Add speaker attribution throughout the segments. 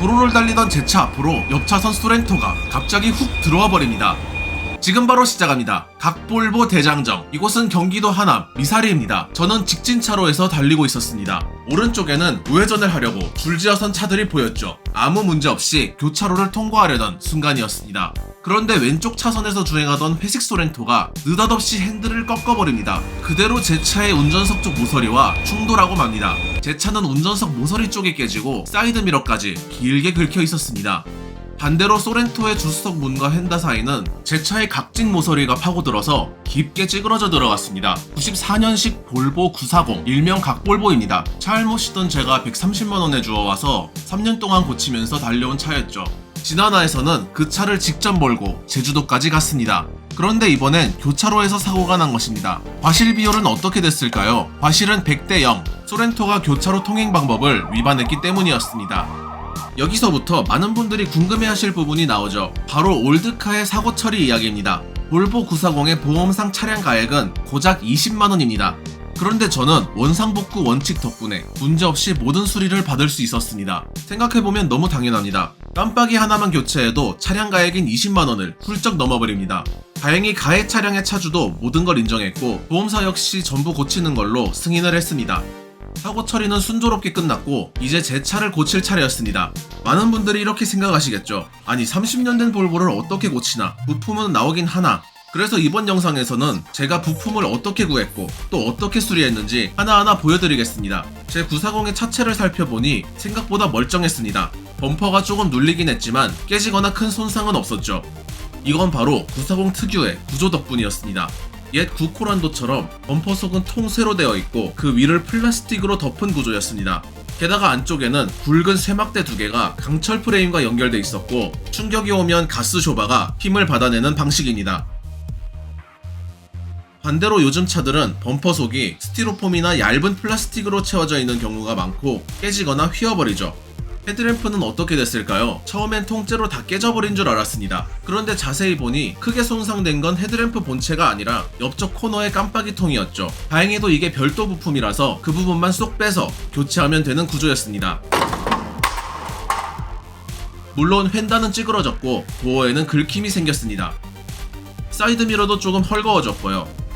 Speaker 1: 도로를 달리던 제 차 앞으로 옆차선 소렌토가 갑자기 훅 들어와 버립니다. 지금 바로 시작합니다. 각볼보 대장정. 이곳은 경기도 하남 미사리입니다. 저는 직진 차로에서 달리고 있었습니다. 오른쪽에는 우회전을 하려고 줄지어선 차들이 보였죠. 아무 문제 없이 교차로를 통과하려던 순간이었습니다. 그런데 왼쪽 차선에서 주행하던 회식 소렌토가 느닷없이 핸들을 꺾어버립니다. 그대로 제 차의 운전석 쪽 모서리와 충돌하고 맙니다. 제 차는 운전석 모서리 쪽이 깨지고 사이드미러까지 길게 긁혀 있었습니다. 반대로 소렌토의 주수석 문과 휀다 사이는 제 차의 각진 모서리가 파고들어서 깊게 찌그러져 들어갔습니다. 94년식 볼보 940 일명 각볼보입니다. 차 알못이던 제가 130만원에 주워와서 3년 동안 고치면서 달려온 차였죠. 진하나에서는 그 차를 직접 몰고 제주도까지 갔습니다. 그런데 이번엔 교차로에서 사고가 난 것입니다. 과실 비율은 어떻게 됐을까요? 과실은 100대 0. 소렌토가 교차로 통행 방법을 위반했기 때문이었습니다. 여기서부터 많은 분들이 궁금해하실 부분이 나오죠. 바로 올드카의 사고 처리 이야기입니다. 볼보 940의 보험상 차량 가액은 고작 20만 원입니다. 그런데 저는 원상복구 원칙 덕분에 문제없이 모든 수리를 받을 수 있었습니다. 생각해보면 너무 당연합니다. 깜빡이 하나만 교체해도 차량 가액인 20만 원을 훌쩍 넘어버립니다. 다행히 가해 차량의 차주도 모든 걸 인정했고 보험사 역시 전부 고치는 걸로 승인을 했습니다. 사고 처리는 순조롭게 끝났고 이제 제 차를 고칠 차례였습니다. 많은 분들이 이렇게 생각하시겠죠. 아니 30년 된 볼보를 어떻게 고치나 부품은 나오긴 하나 그래서 이번 영상에서는 제가 부품을 어떻게 구했고 또 어떻게 수리했는지 하나하나 보여드리겠습니다. 제 940의 차체를 살펴보니 생각보다 멀쩡했습니다. 범퍼가 조금 눌리긴 했지만 깨지거나 큰 손상은 없었죠. 이건 바로 940 특유의 구조 덕분이었습니다. 옛 구코란도처럼 범퍼 속은 통쇠로 되어 있고 그 위를 플라스틱으로 덮은 구조였습니다. 게다가 안쪽에는 굵은 쇠막대 두 개가 강철 프레임과 연결돼 있었고 충격이 오면 가스 쇼바가 힘을 받아내는 방식입니다. 반대로 요즘 차들은 범퍼 속이 스티로폼이나 얇은 플라스틱으로 채워져 있는 경우가 많고 깨지거나 휘어버리죠. 헤드램프는 어떻게 됐을까요? 처음엔 통째로 다 깨져버린 줄 알았습니다. 그런데 자세히 보니 크게 손상된 건 헤드램프 본체가 아니라 옆쪽 코너의 깜빡이 통이었죠. 다행히도 이게 별도 부품이라서 그 부분만 쏙 빼서 교체하면 되는 구조였습니다. 물론 휀다는 찌그러졌고 도어에는 긁힘이 생겼습니다. 사이드미러도 조금 헐거워졌고요.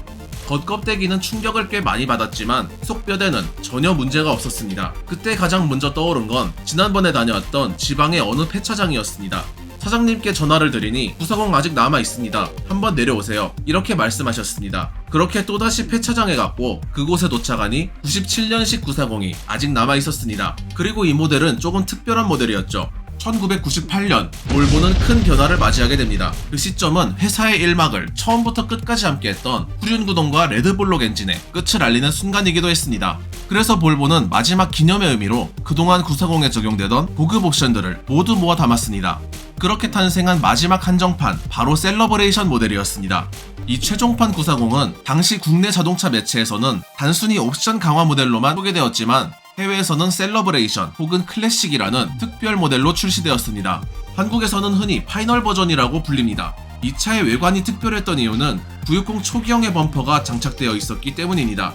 Speaker 1: 겉껍데기는 충격을 꽤 많이 받았지만 속뼈대는 전혀 문제가 없었습니다. 그때 가장 먼저 떠오른 건 지난번에 다녀왔던 지방의 어느 폐차장이었습니다. 사장님께 전화를 드리니 940 아직 남아 있습니다. 한번 내려오세요. 이렇게 말씀하셨습니다. 그렇게 또다시 폐차장에 갔고 그곳에 도착하니 97년식 940이 아직 남아 있었습니다. 그리고 이 모델은 조금 특별한 모델이었죠. 1998년 볼보는 큰 변화를 맞이하게 됩니다. 그 시점은 회사의 일막을 처음부터 끝까지 함께했던 후륜구동과 레드볼록 엔진의 끝을 알리는 순간이기도 했습니다. 그래서 볼보는 마지막 기념의 의미로 그동안 940에 적용되던 고급 옵션들을 모두 모아 담았습니다. 그렇게 탄생한 마지막 한정판 바로 셀러버레이션 모델이었습니다. 이 최종판 940은 당시 국내 자동차 매체에서는 단순히 옵션 강화 모델로만 소개되었지만 해외에서는 셀러브레이션 혹은 클래식이라는 특별 모델로 출시되었습니다. 한국에서는 흔히 파이널 버전이라고 불립니다. 이 차의 외관이 특별했던 이유는 960 초기형의 범퍼가 장착되어 있었기 때문입니다.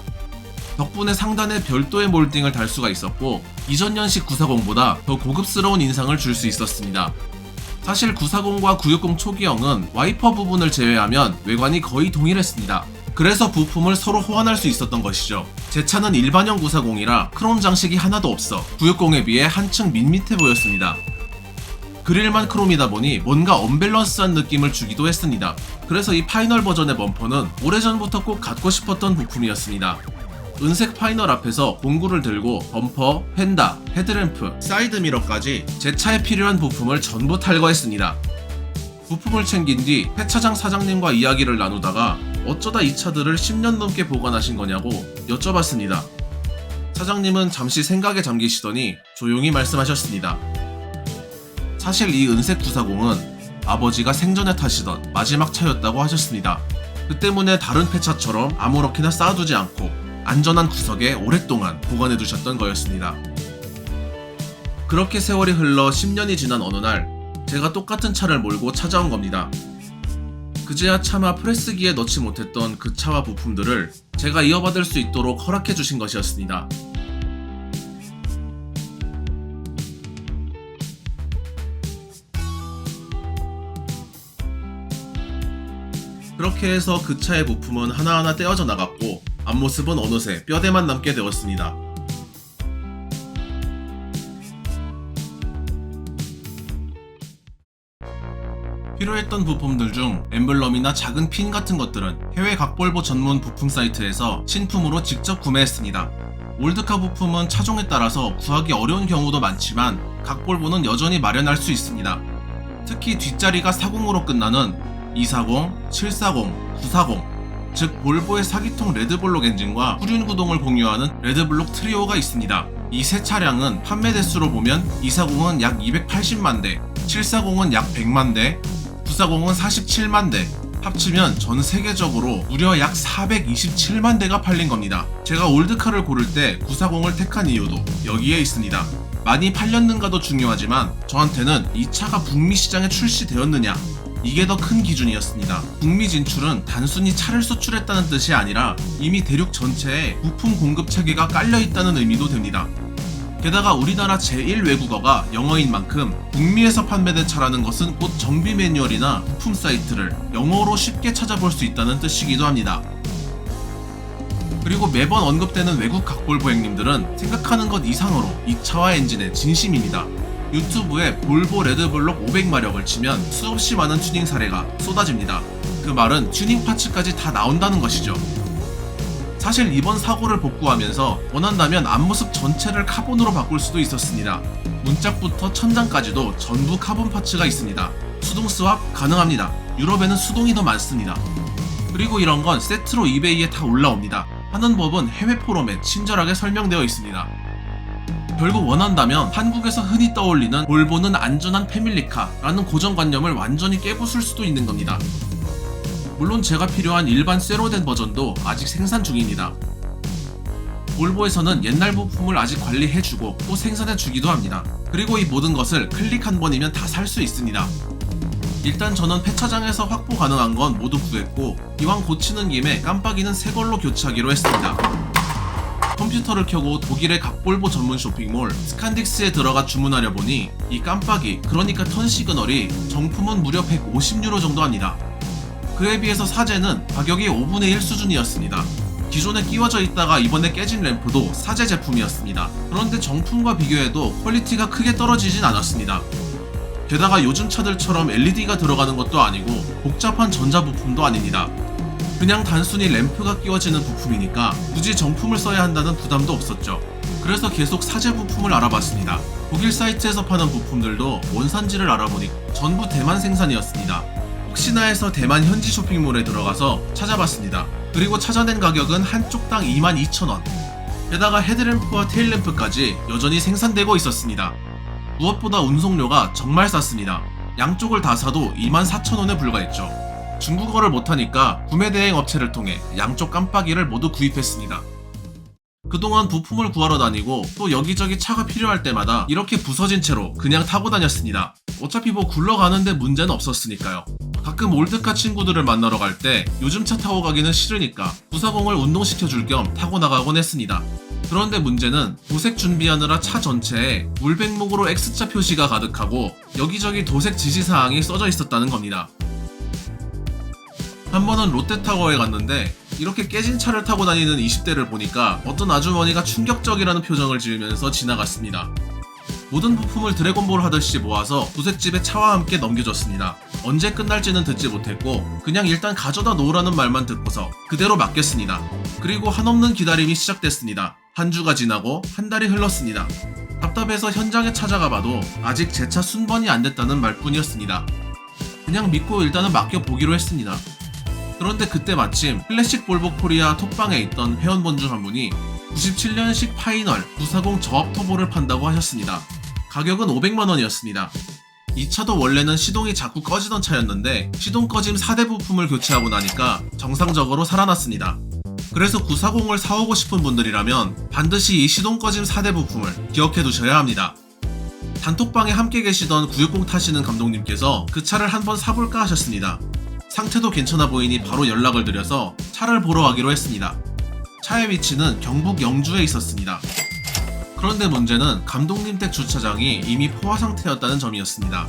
Speaker 1: 덕분에 상단에 별도의 몰딩을 달 수가 있었고 이전 년식 940보다 더 고급스러운 인상을 줄 수 있었습니다. 사실 940과 960 초기형은 와이퍼 부분을 제외하면 외관이 거의 동일했습니다. 그래서 부품을 서로 호환할 수 있었던 것이죠. 제 차는 일반형 940이라 크롬 장식이 하나도 없어 960에 비해 한층 밋밋해 보였습니다. 그릴만 크롬이다 보니 뭔가 언밸런스한 느낌을 주기도 했습니다. 그래서 이 파이널 버전의 범퍼는 오래전부터 꼭 갖고 싶었던 부품이었습니다. 은색 파이널 앞에서 공구를 들고 범퍼, 펜다, 헤드램프, 사이드미러까지 제 차에 필요한 부품을 전부 탈거했습니다. 부품을 챙긴 뒤 폐차장 사장님과 이야기를 나누다가 어쩌다 이 차들을 10년 넘게 보관하신 거냐고 여쭤봤습니다. 사장님은 잠시 생각에 잠기시더니 조용히 말씀하셨습니다. 사실 이 은색 940은 아버지가 생전에 타시던 마지막 차였다고 하셨습니다. 그 때문에 다른 폐차처럼 아무렇게나 쌓아두지 않고 안전한 구석에 오랫동안 보관해 두셨던 거였습니다. 그렇게 세월이 흘러 10년이 지난 어느 날 제가 똑같은 차를 몰고 찾아온 겁니다. 그제야 차마 프레스기에 넣지 못했던 그 차와 부품들을 제가 이어받을 수 있도록 허락해 주신 것이었습니다. 그렇게 해서 그 차의 부품은 하나하나 떼어져 나갔고 앞모습은 어느새 뼈대만 남게 되었습니다. 필요했던 부품들 중 엠블럼이나 작은 핀 같은 것들은 해외 각볼보 전문 부품 사이트에서 신품으로 직접 구매했습니다. 올드카 부품은 차종에 따라서 구하기 어려운 경우도 많지만 각볼보는 여전히 마련할 수 있습니다. 특히 뒷자리가 40으로 끝나는 240, 740, 940, 즉 볼보의 사기통 레드블록 엔진과 후륜 구동을 공유하는 레드블록 트리오가 있습니다. 이 세 차량은 판매 대수로 보면 240은 약 280만 대, 740은 약 100만 대, 940은 47만 대, 합치면 전 세계적으로 무려 약 427만 대가 팔린 겁니다. 제가 올드카를 고를 때 940을 택한 이유도 여기에 있습니다. 많이 팔렸는가도 중요하지만 저한테는 이 차가 북미 시장에 출시되었느냐 이게 더 큰 기준이었습니다. 북미 진출은 단순히 차를 수출했다는 뜻이 아니라 이미 대륙 전체에 부품 공급 체계가 깔려 있다는 의미도 됩니다. 게다가 우리나라 제1 외국어가 영어인 만큼 북미에서 판매된 차라는 것은 곧 정비 매뉴얼이나 부품 사이트를 영어로 쉽게 찾아볼 수 있다는 뜻이기도 합니다. 그리고 매번 언급되는 외국 각볼 보행님들은 생각하는 것 이상으로 이 차와 엔진에 진심입니다. 유튜브에 볼보 레드블록 500마력을 치면 수없이 많은 튜닝 사례가 쏟아집니다. 그 말은 튜닝 파츠까지 다 나온다는 것이죠. 사실 이번 사고를 복구하면서 원한다면 앞모습 전체를 카본으로 바꿀 수도 있었습니다. 문짝부터 천장까지도 전부 카본 파츠가 있습니다. 수동 스왑 가능합니다. 유럽에는 수동이 더 많습니다. 그리고 이런 건 세트로 이베이에 다 올라옵니다. 하는 법은 해외 포럼에 친절하게 설명되어 있습니다. 결국 원한다면 한국에서 흔히 떠올리는 볼보는 안전한 패밀리카라는 고정관념을 완전히 깨부술 수도 있는 겁니다. 물론 제가 필요한 일반 쇠로 된 버전도 아직 생산 중입니다. 볼보에서는 옛날 부품을 아직 관리해주고 또 생산해주기도 합니다. 그리고 이 모든 것을 클릭 한 번이면 다 살 수 있습니다. 일단 저는 폐차장에서 확보 가능한 건 모두 구했고 이왕 고치는 김에 깜빡이는 새 걸로 교체하기로 했습니다. 컴퓨터를 켜고 독일의 각볼보 전문 쇼핑몰 스칸딕스에 들어가 주문하려 보니 이 깜빡이 그러니까 턴 시그널이 정품은 무려 150유로 정도 합니다. 그에 비해서 사제는 가격이 5분의 1 수준이었습니다. 기존에 끼워져 있다가 이번에 깨진 램프도 사제 제품이었습니다. 그런데 정품과 비교해도 퀄리티가 크게 떨어지진 않았습니다. 게다가 요즘 차들처럼 LED가 들어가는 것도 아니고 복잡한 전자부품도 아닙니다. 그냥 단순히 램프가 끼워지는 부품이니까 굳이 정품을 써야 한다는 부담도 없었죠. 그래서 계속 사제 부품을 알아봤습니다. 독일 사이트에서 파는 부품들도 원산지를 알아보니 전부 대만 생산이었습니다. 혹시나 해서 대만 현지 쇼핑몰에 들어가서 찾아봤습니다. 그리고 찾아낸 가격은 한쪽당 22,000원. 게다가 헤드램프와 테일램프까지 여전히 생산되고 있었습니다. 무엇보다 운송료가 정말 쌌습니다. 양쪽을 다 사도 24,000원에 불과했죠. 중국어를 못하니까 구매 대행 업체를 통해 양쪽 깜빡이를 모두 구입했습니다. 그동안 부품을 구하러 다니고 또 여기저기 차가 필요할 때마다 이렇게 부서진 채로 그냥 타고 다녔습니다. 어차피 뭐 굴러가는데 문제는 없었으니까요. 가끔 올드카 친구들을 만나러 갈 때 요즘 차 타고 가기는 싫으니까 940을 운동시켜줄 겸 타고 나가곤 했습니다. 그런데 문제는 도색 준비하느라 차 전체에 물백목으로 X자 표시가 가득하고 여기저기 도색 지시사항이 써져 있었다는 겁니다. 한 번은 롯데타워에 갔는데 이렇게 깨진 차를 타고 다니는 20대를 보니까 어떤 아주머니가 충격적이라는 표정을 지으면서 지나갔습니다. 모든 부품을 드래곤볼 하듯이 모아서 도색집에 차와 함께 넘겨줬습니다. 언제 끝날지는 듣지 못했고 그냥 일단 가져다 놓으라는 말만 듣고서 그대로 맡겼습니다. 그리고 한없는 기다림이 시작됐습니다. 한 주가 지나고 한 달이 흘렀습니다. 답답해서 현장에 찾아가 봐도 아직 제 차 순번이 안 됐다는 말뿐이었습니다. 그냥 믿고 일단은 맡겨보기로 했습니다. 그런데 그때 마침 클래식 볼보 코리아 톡방에 있던 회원분 중 한 분이 97년식 파이널 940 저압 터보를 판다고 하셨습니다. 가격은 500만 원이었습니다. 이 차도 원래는 시동이 자꾸 꺼지던 차였는데 시동 꺼짐 4대 부품을 교체하고 나니까 정상적으로 살아났습니다. 그래서 940을 사오고 싶은 분들이라면 반드시 이 시동 꺼짐 4대 부품을 기억해 두셔야 합니다. 단톡방에 함께 계시던 960 타시는 감독님께서 그 차를 한번 사볼까 하셨습니다. 상태도 괜찮아 보이니 바로 연락을 드려서 차를 보러 가기로 했습니다. 차의 위치는 경북 영주에 있었습니다. 그런데 문제는 감독님 댁 주차장이 이미 포화 상태였다는 점이었습니다.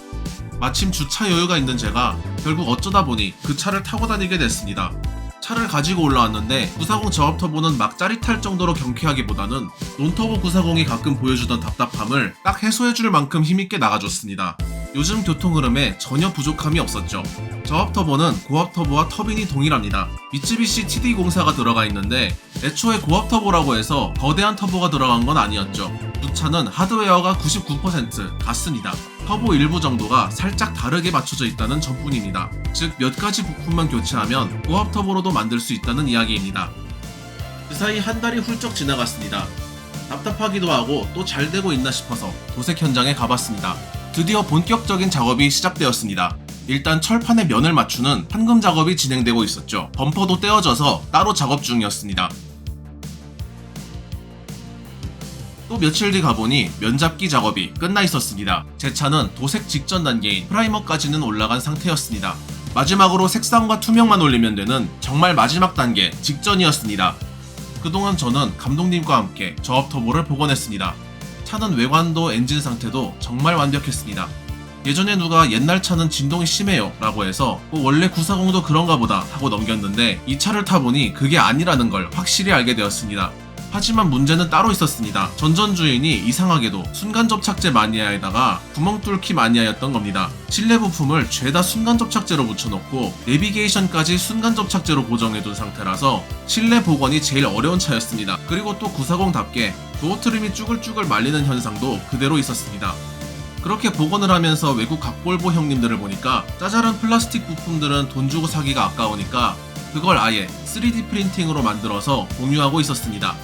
Speaker 1: 마침 주차 여유가 있는 제가 결국 어쩌다 보니 그 차를 타고 다니게 됐습니다. 차를 가지고 올라왔는데 940 저압 터보는 막 짜릿할 정도로 경쾌하기보다는 논터보 940이 가끔 보여주던 답답함을 딱 해소해줄 만큼 힘있게 나가줬습니다. 요즘 교통 흐름에 전혀 부족함이 없었죠. 저압 터보는 고압 터보와 터빈이 동일합니다. 미쯔비시 TD 공사가 들어가 있는데 애초에 고압 터보라고 해서 거대한 터보가 들어간 건 아니었죠. 두 차는 하드웨어가 99% 같습니다. 터보 일부 정도가 살짝 다르게 맞춰져 있다는 점뿐입니다. 즉 몇 가지 부품만 교체하면 고압 터보로도 만들 수 있다는 이야기입니다. 그 사이 한 달이 훌쩍 지나갔습니다. 답답하기도 하고 또 잘 되고 있나 싶어서 도색 현장에 가봤습니다. 드디어 본격적인 작업이 시작되었습니다. 일단 철판에 면을 맞추는 판금 작업이 진행되고 있었죠. 범퍼도 떼어져서 따로 작업 중이었습니다. 또 며칠 뒤 가보니 면잡기 작업이 끝나 있었습니다. 제 차는 도색 직전 단계인 프라이머까지는 올라간 상태였습니다. 마지막으로 색상과 투명만 올리면 되는 정말 마지막 단계 직전이었습니다. 그동안 저는 감독님과 함께 저업 터보를 복원했습니다. 차는 외관도 엔진 상태도 정말 완벽했습니다. 예전에 누가 옛날 차는 진동이 심해요 라고 해서 뭐 원래 940도 그런가 보다 하고 넘겼는데 이 차를 타보니 그게 아니라는 걸 확실히 알게 되었습니다. 하지만 문제는 따로 있었습니다. 전전 주인이 이상하게도 순간 접착제 마니아에다가 구멍 뚫기 마니아였던 겁니다. 실내 부품을 죄다 순간 접착제로 붙여놓고 내비게이션까지 순간 접착제로 고정해둔 상태라서 실내 복원이 제일 어려운 차였습니다. 그리고 또 940답게 도어 트림이 쭈글쭈글 말리는 현상도 그대로 있었습니다. 그렇게 복원을 하면서 외국 각볼보 형님들을 보니까 짜잘한 플라스틱 부품들은 돈 주고 사기가 아까우니까 그걸 아예 3D 프린팅으로 만들어서 공유하고 있었습니다.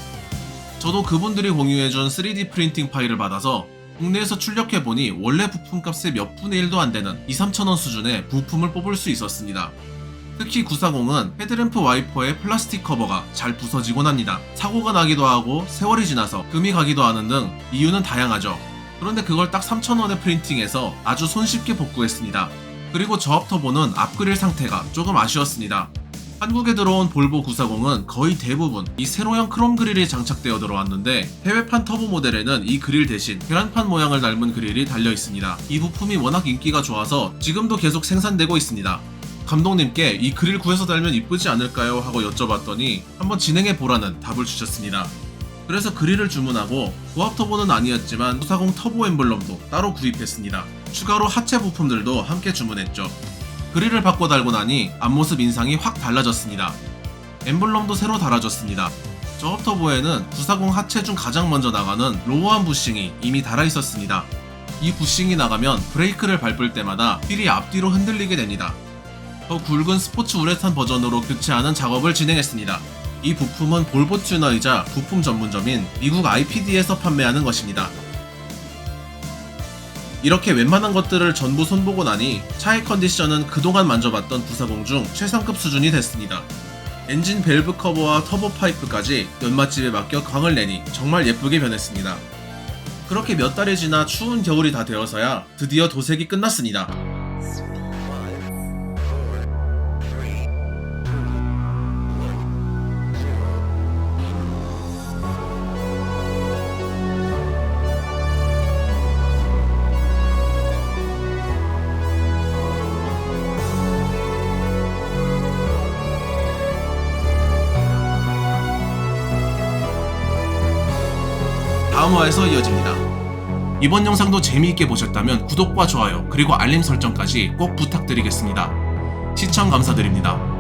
Speaker 1: 저도 그분들이 공유해준 3D 프린팅 파일을 받아서 국내에서 출력해보니 원래 부품값의 몇 분의 1도 안 되는 2, 3천원 수준의 부품을 뽑을 수 있었습니다. 특히 940은 헤드램프 와이퍼의 플라스틱 커버가 잘 부서지곤 합니다. 사고가 나기도 하고 세월이 지나서 금이 가기도 하는 등 이유는 다양하죠. 그런데 그걸 딱 3,000원에 프린팅해서 아주 손쉽게 복구했습니다. 그리고 저압 터보는 앞그릴 상태가 조금 아쉬웠습니다. 한국에 들어온 볼보 940은 거의 대부분 이 세로형 크롬 그릴이 장착되어 들어왔는데 해외판 터보 모델에는 이 그릴 대신 계란판 모양을 닮은 그릴이 달려 있습니다. 이 부품이 워낙 인기가 좋아서 지금도 계속 생산되고 있습니다. 감독님께 이 그릴 구해서 달면 이쁘지 않을까요? 하고 여쭤봤더니 한번 진행해 보라는 답을 주셨습니다. 그래서 그릴을 주문하고 고압 터보는 아니었지만 940 터보 엠블럼도 따로 구입했습니다. 추가로 하체 부품들도 함께 주문했죠. 그릴을 바꿔 달고 나니 앞모습 인상이 확 달라졌습니다. 엠블럼도 새로 달아졌습니다. 저업 터보에는 940 하체 중 가장 먼저 나가는 로우한 부싱이 이미 달아 있었습니다. 이 부싱이 나가면 브레이크를 밟을 때마다 휠이 앞뒤로 흔들리게 됩니다. 더 굵은 스포츠 우레탄 버전으로 교체하는 작업을 진행했습니다. 이 부품은 볼보 튜너이자 부품 전문점인 미국 IPD에서 판매하는 것입니다. 이렇게 웬만한 것들을 전부 손보고 나니 차의 컨디션은 그동안 만져봤던 940 중 최상급 수준이 됐습니다. 엔진 밸브 커버와 터보 파이프까지 연맛집에 맡겨 광을 내니 정말 예쁘게 변했습니다. 그렇게 몇 달이 지나 추운 겨울이 다 되어서야 드디어 도색이 끝났습니다. 다음 화에서 이어집니다. 이번 영상도 재미있게 보셨다면 구독과 좋아요 그리고 알림 설정까지 꼭 부탁드리겠습니다. 시청 감사드립니다.